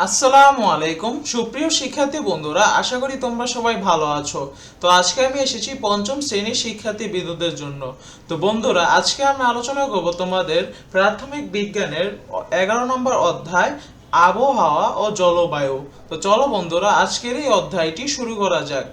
আসসালামু আলাইকুম। সুপ্রিয় শিক্ষার্থী বন্ধুরা, আশা করি তোমরা সবাই ভালো আছো। তো আজকে আমি এসেছি পঞ্চম শ্রেণির শিক্ষার্থী বিদ্যুতের জন্য। তো বন্ধুরা, আজকে আমি আলোচনা করব তোমাদের প্রাথমিক বিজ্ঞানের এগারো নম্বর অধ্যায়, আবহাওয়া ও জলবায়ু। তো চলো বন্ধুরা, আজকের এই অধ্যায়টি শুরু করা যাক।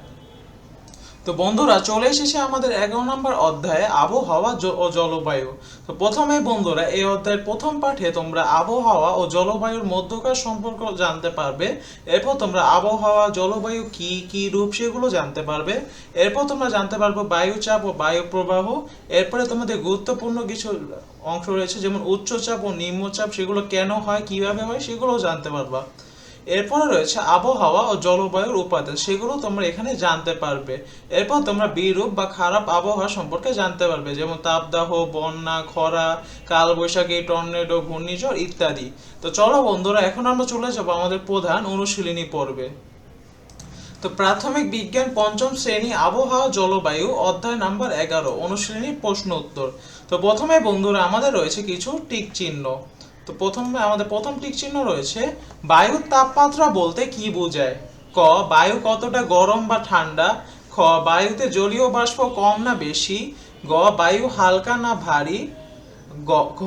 তো বন্ধুরা, চলে এসেছে আমাদের এগারো নম্বর অধ্যায়ে আবহাওয়া ও জলবায়ু। তো প্রথমে বন্ধুরা, এই অধ্যায়ের প্রথম পাঠে তোমরা আবহাওয়া ও জলবায়ুর মধ্যকার সম্পর্ক জানতে পারবে। এরপর তোমরা আবহাওয়া, জলবায়ু কি কি রূপ সেগুলো জানতে পারবে। এরপর তোমরা জানতে পারবে বায়ুচাপ ও বায়ু প্রবাহ এরপরে তোমাদের গুরুত্বপূর্ণ কিছু অংশ রয়েছে, যেমন উচ্চচাপ ও নিম্নচাপ, সেগুলো কেন হয়, কীভাবে হয় সেগুলো জানতে পারবা। এরপরে রয়েছে আবহাওয়া ও জলবায়ুর উপাদান। সেগুলো তোমরা এখানে জানতে পারবে। এরপর তোমরা বিরূপ বা খারাপ আবহাওয়া সম্পর্কে জানতে পারবে, যেমন তাপদাহ, বন্যা, খরা, কালবৈশাখী, টর্নেডো, ঘূর্ণিঝড় ইত্যাদি। তো চলো বন্ধুরা, এখন আমরা চলে যাব আমাদের প্রধান অনুশীলনী পর্বে। তো প্রাথমিক বিজ্ঞান পঞ্চম শ্রেণি আবহাওয়া জলবায়ু অধ্যায় নাম্বার এগারো, অনুশীলনী প্রশ্ন উত্তর তো প্রথমে বন্ধুরা, আমাদের রয়েছে কিছু টিক চিহ্ন। তো প্রথমে, আমাদের প্রথম টিক চিহ্ন রয়েছে বায়ুর তাপমাত্রা বলতে কি বোঝায়? ক, বায়ু কতটা গরম বা ঠান্ডা? খ, বায়ুতে জলীয় বাষ্প কম না বেশি? গ, বায়ু হালকা না ভারী? ঘ,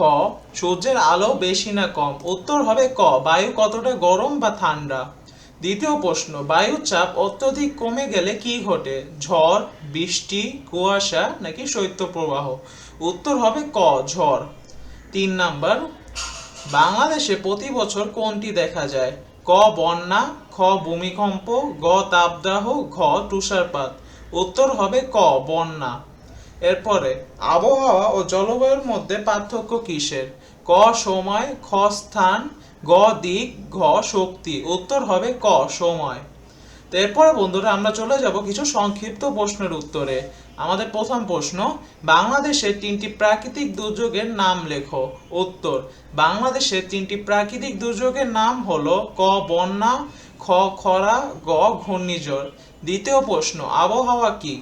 সূর্যের আলো বেশি না কম? উত্তর হবে ক, বায়ু কতটা গরম বা ঠান্ডা? দ্বিতীয় প্রশ্ন, বায়ুর চাপ অত্যধিক কমে গেলে কি ঘটে? ঝড়, বৃষ্টি, কুয়াশা নাকি শৈত্যপ্রবাহ? উত্তর হবে ক, ঝড়। তিন নাম্বার বাংলাদেশে প্রতি বছর কোনটি দেখা যায়? ক বন্যা, খ ভূমিকম্প, গ তাপদাহ, ঘ তুষারপাত। উত্তর হবে ক বন্যা। এরপরে, আবহাওয়া ও জলবায়ুর মধ্যে পার্থক্য কিসের? ক সময়, খ স্থান, গ দিক, ঘ শক্তি। উত্তর হবে ক সময়। এরপরে বন্ধুরা আমরা চলে যাব কিছু সংক্ষিপ্ত প্রশ্নের উত্তরে। আমাদের প্রথম প্রশ্ন বাংলাদেশের তিনটি প্রাকৃতিক দুর্যোগের নাম লেখো। উত্তর বাংলাদেশের তিনটি প্রাকৃতিক দুর্যোগের নাম হলো ক, বন্যা, খ, খরা, গ, ঘূর্ণিঝড়। দ্বিতীয় প্রশ্ন, আবহাওয়া কি?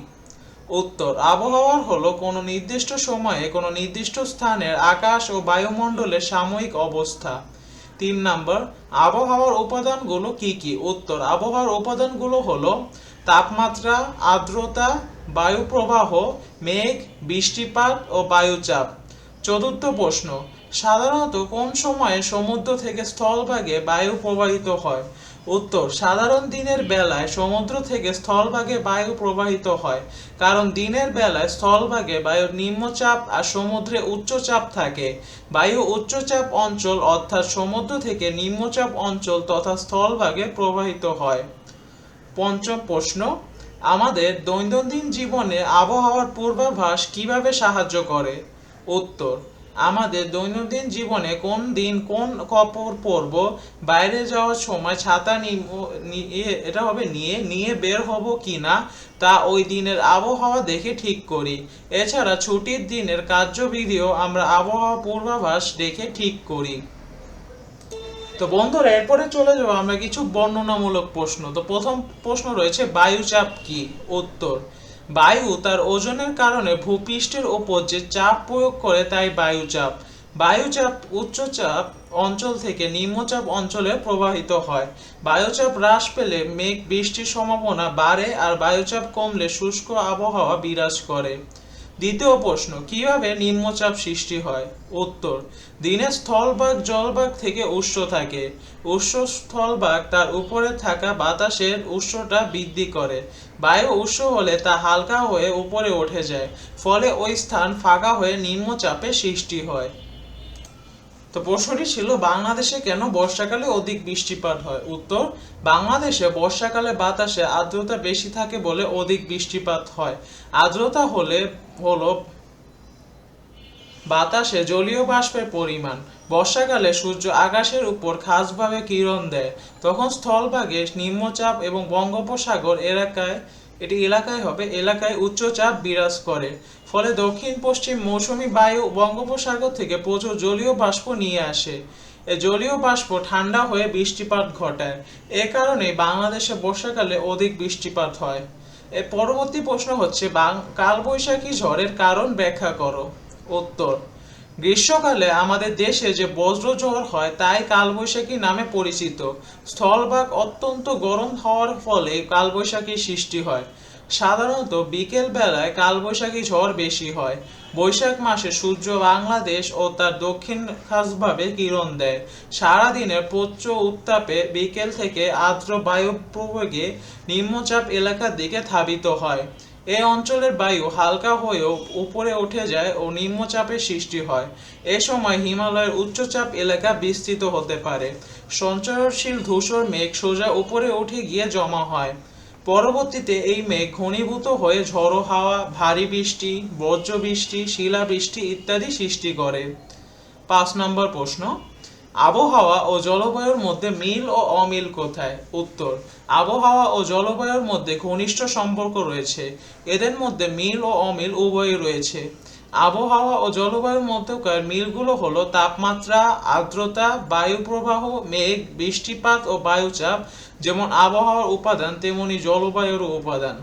উত্তর আবহাওয়ার হলো কোনো নির্দিষ্ট সময়ে কোনো নির্দিষ্ট স্থানের আকাশ ও বায়ুমণ্ডলের সাময়িক অবস্থা। তিন নাম্বার, আবহাওয়ার উপাদানগুলো কি কি? উত্তর, আবহাওয়ার উপাদানগুলো হলো তাপমাত্রা, আর্দ্রতা বায়ু প্রবাহ মেঘ, বৃষ্টিপাত ও বায়ুচাপ। চতুর্থ প্রশ্ন, সাধারণত কোন সময়ে সমুদ্র থেকে স্থলভাগে বায়ু প্রবাহিত হয়? উত্তর, সাধারণ দিনের বেলায় সমুদ্র থেকে স্থলভাগে বায়ু প্রবাহিত হয়, কারণ দিনের বেলায় স্থলভাগে বায়ুর নিম্নচাপ আর সমুদ্রে উচ্চচাপ থাকে। বায়ু উচ্চচাপ অঞ্চল অর্থাৎ সমুদ্র থেকে নিম্নচাপ অঞ্চল তথা স্থলভাগে প্রবাহিত হয়। পঞ্চম প্রশ্ন, আমাদের দৈনন্দিন জীবনে আবহাওয়ার পূর্বাভাস কীভাবে সাহায্য করে? উত্তর আমাদের দৈনন্দিন জীবনে কোন দিন কোন কাপড় পরব, বাইরে যাওয়ার সময় ছাতা নিয়ে এটা হবে নিয়ে নিয়ে বের হব কিনা, তা ওই দিনের আবহাওয়া দেখে ঠিক করি। এছাড়া ছুটির দিনের কার্যবিধিও আমরা আবহাওয়া পূর্বাভাস দেখে ঠিক করি। তো বন্ধুরা, এরপরে চলে যাব আমরা কিছু বর্ণনামূলক প্রশ্ন। তো প্রথম প্রশ্ন রয়েছে, বায়ুচাপ কি? উত্তর বায়ু তার ওজনের কারণে ভূপৃষ্ঠের ওপর যে চাপ প্রয়োগ করে তাই বায়ুচাপ। বায়ুচাপ উচ্চচাপ অঞ্চল থেকে নিম্নচাপ অঞ্চলে প্রবাহিত হয়। বায়ুচাপ হ্রাস পেলে মেঘ বৃষ্টির সম্ভাবনা বাড়ে আর বায়ুচাপ কমলে শুষ্ক আবহাওয়া বিরাজ করে। দ্বিতীয় প্রশ্ন, কীভাবে নিম্নচাপ সৃষ্টি হয়? উত্তর, দিনে স্থলভাগ জলভাগ থেকে উৎস থাকে। উৎস স্থলভাগ তার উপরে থাকা বাতাসের উৎসটা বৃদ্ধি করে। বায়ু উৎস হলে তা হালকা হয়ে উপরে উঠে যায়, ফলে ওই স্থান ফাঁকা হয়ে নিম্নচাপে সৃষ্টি হয়। তো প্রশ্নটি ছিল, বাংলাদেশে কেন বর্ষাকালে অধিক বৃষ্টিপাত হয়? উত্তর, বাংলাদেশে বর্ষাকালে বাতাসে আর্দ্রতা বেশি থাকে বলে অধিক বৃষ্টিপাত হয়। আর্দ্রতা হলে, হলো বাতাসে জলীয় বাষ্পের পরিমাণ। বর্ষাকালে সূর্য আকাশের উপর খাসভাবে কিরণ দেয়। তখন স্থলভাগে নিম্নচাপ এবং বঙ্গোপসাগর এলাকায় এটি এলাকায় হবে, এলাকায় উচ্চচাপ বিরাজ করে। ফলে দক্ষিণ, পশ্চিম মৌসুমী বায়ু বঙ্গোপসাগর থেকে প্রচুর জলীয় বাষ্প নিয়ে আসে। এ জলীয় বাষ্প ঠান্ডা হয়ে বৃষ্টিপাত ঘটায়। এ কারণে বাংলাদেশে বর্ষাকালে অধিক বৃষ্টিপাত হয়। এর পরবর্তী প্রশ্ন হচ্ছে কালবৈশাখী ঝড়ের কারণ ব্যাখ্যা করো। উত্তর। গ্রীষ্মকালে আমাদের দেশে যে বজ্রঝড় হয়, তাই কালবৈশাখী নামে পরিচিত। স্থলভাগ অত্যন্ত গরম হওয়ার ফলে কালবৈশাখীর সৃষ্টি হয়। সাধারণত বিকেল বেলায় কালবৈশাখী ঝড় বেশি হয়। বৈশাখ মাসে সূর্য বাংলাদেশ ও তার দক্ষিণ খাসভাবে কিরণ দেয়। সারাদিনের প্রচ্ছ উত্তাপে বিকেল থেকে আর্দ্র বায়ু প্রবেগে নিম্নচাপ এলাকার দিকে ধাবিত হয়। এই অঞ্চলের বায়ু হালকা হয়েও উপরে উঠে যায় ও নিম্নচাপের সৃষ্টি হয়। এ সময় হিমালয়ের উচ্চচাপ এলাকা বিস্তৃত হতে পারে। সঞ্চয়নশীল ধূসর মেঘ সোজা উপরে উঠে গিয়ে জমা হয়। পরবর্তীতে এই মেঘ ঘনীভূত হয়ে ঝড়ো হাওয়া, ভারী বৃষ্টি, বজ্রবৃষ্টি, শিলাবৃষ্টি ইত্যাদি সৃষ্টি করে। পাঁচ নম্বর প্রশ্ন আবহাওয়া ও জলবায়ুর মধ্যে মিল ও অমিল কোথায়? উত্তর, আবহাওয়া ও জলবায়ুর মধ্যে ঘনিষ্ঠ সম্পর্ক রয়েছে। এদের মধ্যে মিল ও অমিল উভয়ই রয়েছে। আবহাওয়া ও জলবায়ুর মধ্যকার মিলগুলো হলো তাপমাত্রা, আর্দ্রতা, বায়ু প্রবাহ, মেঘ, বৃষ্টিপাত ও বায়ুচাপ, যেমন আবহাওয়ার উপাদান, তেমনি জলবায়ুর উপাদান।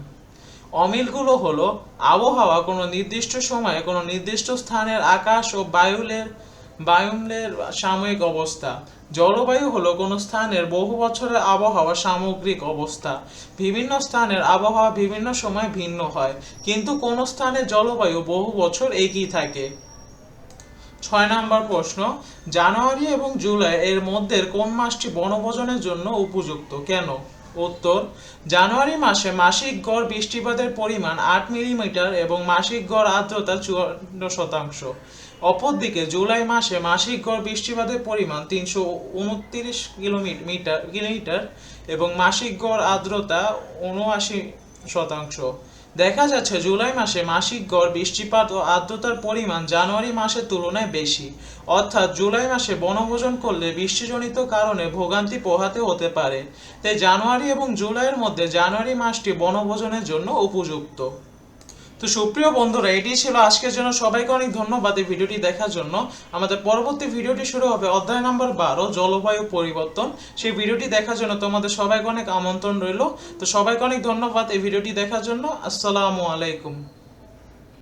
অমিলগুলো হলো আবহাওয়া কোনো নির্দিষ্ট সময়ে কোনো নির্দিষ্ট স্থানের আকাশ ও বায়ুলের বায়ুমলের সাময়িক অবস্থা। জলবায়ু হলো কোনো স্থানের বহু বছরের আবহাওয়া সামগ্রিক অবস্থা। বিভিন্ন স্থানের আবহাওয়া বিভিন্ন সময় ভিন্ন হয়, কিন্তু কোনো স্থানের জলবায়ু বহু বছর একই থাকে। ছয় নম্বর প্রশ্ন, জানুয়ারি এবং জুলাই এর মধ্যে কোন মাসটি বনভোজনের জন্য উপযুক্ত? কেন? উত্তর, জানুয়ারি মাসে মাসিক গড় বৃষ্টিপাতের পরিমাণ আট মিলিমিটার এবং মাসিক গড় আর্দ্রতা চুয়ান্ন শতাংশ। অপরদিকে জুলাই মাসে মাসিক গড় বৃষ্টিপাতের পরিমাণ তিনশো উনত্রিশ কিলোমিটার কিলোমিটার এবং মাসিক গড় আর্দ্রতা উনআশি শতাংশ। দেখা যাচ্ছে জুলাই মাসে মাসিক গড় বৃষ্টিপাত ও আর্দ্রতার পরিমাণ জানুয়ারি মাসের তুলনায় বেশি। অর্থাৎ জুলাই মাসে বনভোজন করলে বৃষ্টিজনিত কারণে ভোগান্তি পোহাতে হতে পারে। তাই জানুয়ারি এবং জুলাইয়ের মধ্যে জানুয়ারি মাসটি বনভোজনের জন্য উপযুক্ত। তো সুপ্রিয় বন্ধুরা, এটি ছিল আজকের জন্য। সবাইকে অনেক ধন্যবাদ এই ভিডিওটি দেখার জন্য। আমাদের পরবর্তী ভিডিওটি শুরু হবে অধ্যায় নাম্বার বারো, জলবায়ু পরিবর্তন। সেই ভিডিওটি দেখার জন্য তোমাদের সবাইকে অনেক আমন্ত্রণ রইল। তো সবাইকে অনেক ধন্যবাদ এই ভিডিওটি দেখার জন্য। আসসালামু আলাইকুম।